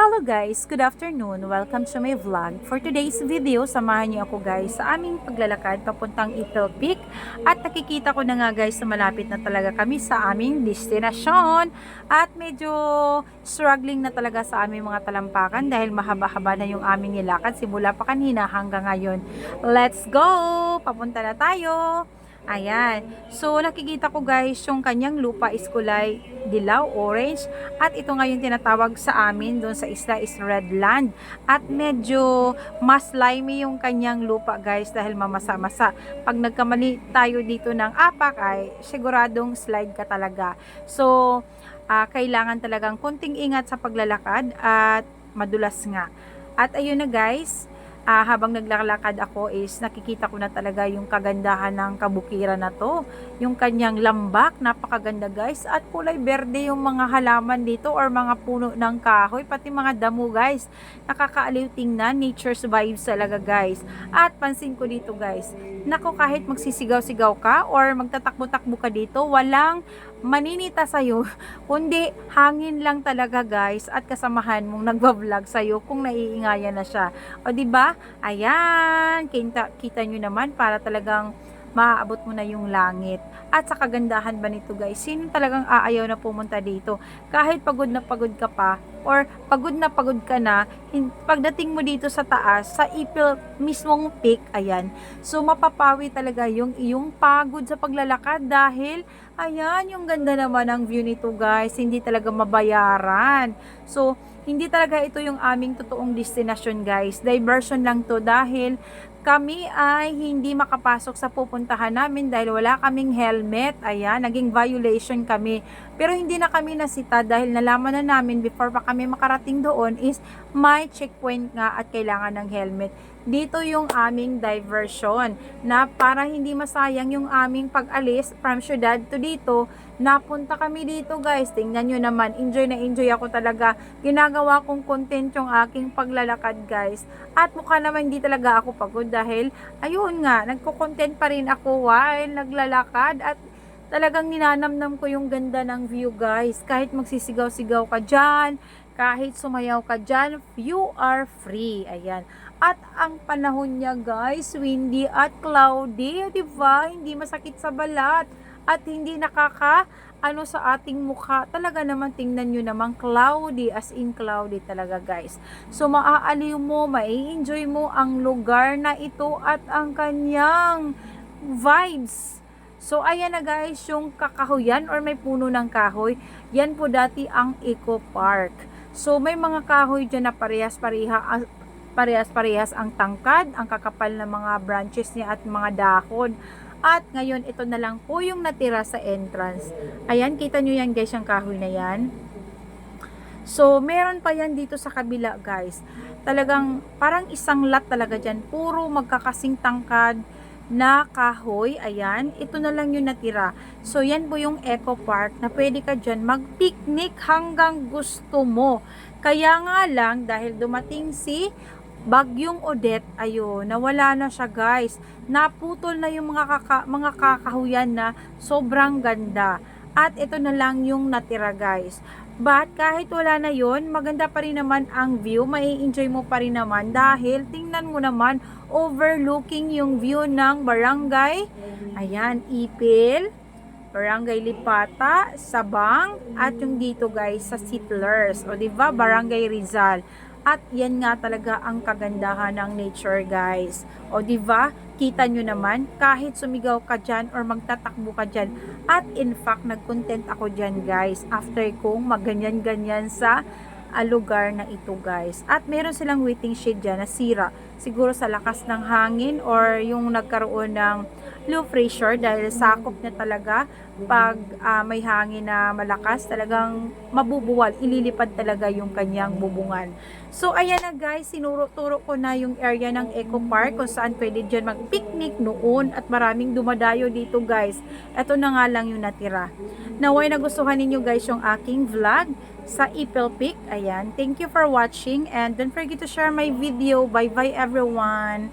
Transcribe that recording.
Hello guys, good afternoon. Welcome to my vlog. For today's video, samahan niyo ako guys sa aming paglalakad papuntang Ethel Peak at nakikita ko na nga guys na malapit na talaga kami sa aming destinasyon at medyo struggling na talaga sa aming mga talampakan dahil mahaba-haba na yung aming nilakad simula pa kanina hanggang ngayon. Let's go! Papunta na tayo! Ayan. So, nakikita ko guys, yung kanyang lupa is kulay dilaw, orange. At ito ngayon tinatawag sa amin doon sa isla is red land. At medyo mas slimy yung kanyang lupa guys dahil mamasa-masa. Pag nagkamali tayo dito ng apak ay siguradong slide ka talaga. So, ah, kailangan talagang konting ingat sa paglalakad at madulas nga. At ayun na guys, ah, habang naglalakad ako is nakikita ko na talaga yung kagandahan ng kabukiran na to. Yung kanyang lambak, napakaganda guys. At kulay berde yung mga halaman dito or mga puno ng kahoy, pati mga damo guys. Nakakaaliw tingnan, nature's vibes talaga guys. At pansin ko dito guys, nako kahit magsisigaw-sigaw ka or magtatakbo-takbo ka dito, walang maninita sa'yo, kundi hangin lang talaga guys at kasamahan mong nagbablog sa'yo kung naiingayan na siya. O ba? Ayan, kita, kita nyo naman para talagang maaabot mo na yung langit. At sa kagandahan ba nito guys, sino talagang aayaw na pumunta dito? Kahit pagod na pagod ka pa, or pagod na pagod ka na, pagdating mo dito sa taas, sa ipil mismong peak, ayan, so mapapawi talaga yung iyong pagod sa paglalakad dahil, ayan, yung ganda naman ng view nito guys, hindi talaga mabayaran. So, hindi talaga ito yung aming totoong destination guys. Diversion lang to dahil kami ay hindi makapasok sa pupuntahan namin dahil wala kaming helmet. Ayan, naging violation kami. Pero hindi na kami nasita dahil nalaman na namin before pa kami makarating doon is may checkpoint nga at kailangan ng helmet. Dito yung aming diversion na para hindi masayang yung aming pag-alis from syudad to dito, napunta kami dito guys. Tingnan nyo naman, enjoy na enjoy ako talaga. Ginagawa kong content yung aking paglalakad guys. At mukha naman hindi talaga ako pagod dahil ayun nga, nagko-content pa rin ako while naglalakad at talagang ninanamnam ko yung ganda ng view guys. Kahit magsisigaw-sigaw ka dyan, kahit sumayaw ka dyan, you are free. Ayan. At ang panahon niya guys, windy at cloudy, di? Hindi masakit sa balat at hindi nakaka ano sa ating mukha. Talaga naman tingnan nyo naman cloudy as in cloudy talaga guys. So maaaliw mo, mai-enjoy mo ang lugar na ito at ang kanyang vibes. So ayan na guys, yung kakahuyan or may puno ng kahoy, yan po dati ang Eco Park. So may mga kahoy dyan na parehas-pareha parehas-parehas ang tangkad, ang kakapal ng mga branches niya at mga dahon. At ngayon, ito na lang po yung natira sa entrance. Ayan, kita nyo yan guys, yung kahoy na yan. So, meron pa yan dito sa kabila guys. Talagang, parang isang lot talaga dyan. Puro magkakasing tangkad na kahoy. Ayan, ito na lang yung natira. So, yan po yung Eco Park na pwede ka dyan mag-picnic hanggang gusto mo. Kaya nga lang, dahil dumating si Bagyong Odette, ayun, nawala na siya guys. Naputol na yung mga, kaka, mga kakahuyan na sobrang ganda. At ito na lang yung natira guys. But kahit wala na yon, maganda pa rin naman ang view. Mai enjoy mo pa rin naman dahil tingnan mo naman overlooking yung view ng barangay. Ayan, Ipil, Barangay Lipata, Sabang, at yung dito guys sa Sitlers. O diba, Barangay Rizal. At yan nga talaga ang kagandahan ng nature guys. O di ba? Kita nyo naman kahit sumigaw ka dyan or magtatakbo ka dyan. At in fact, nag-content ako dyan guys after kong maganyan-ganyan sa ah, lugar na ito guys. At meron silang waiting shed dyan na sira. Siguro sa lakas ng hangin or yung nagkaroon ng low pressure dahil sakop niya talaga pag ah, may hangin na malakas talagang mabubuwal ililipad talaga yung kanyang bubungan. So ayan na guys sinuro-turo ko na yung area ng Eco Park kung saan pwede dyan mag-picnic noon at maraming dumadayo dito guys. Eto na nga lang yung natira. Naway nagustuhan ninyo guys yung aking vlog sa Ipil Peak ayan thank you for watching and don't forget to share my video. Bye bye everyone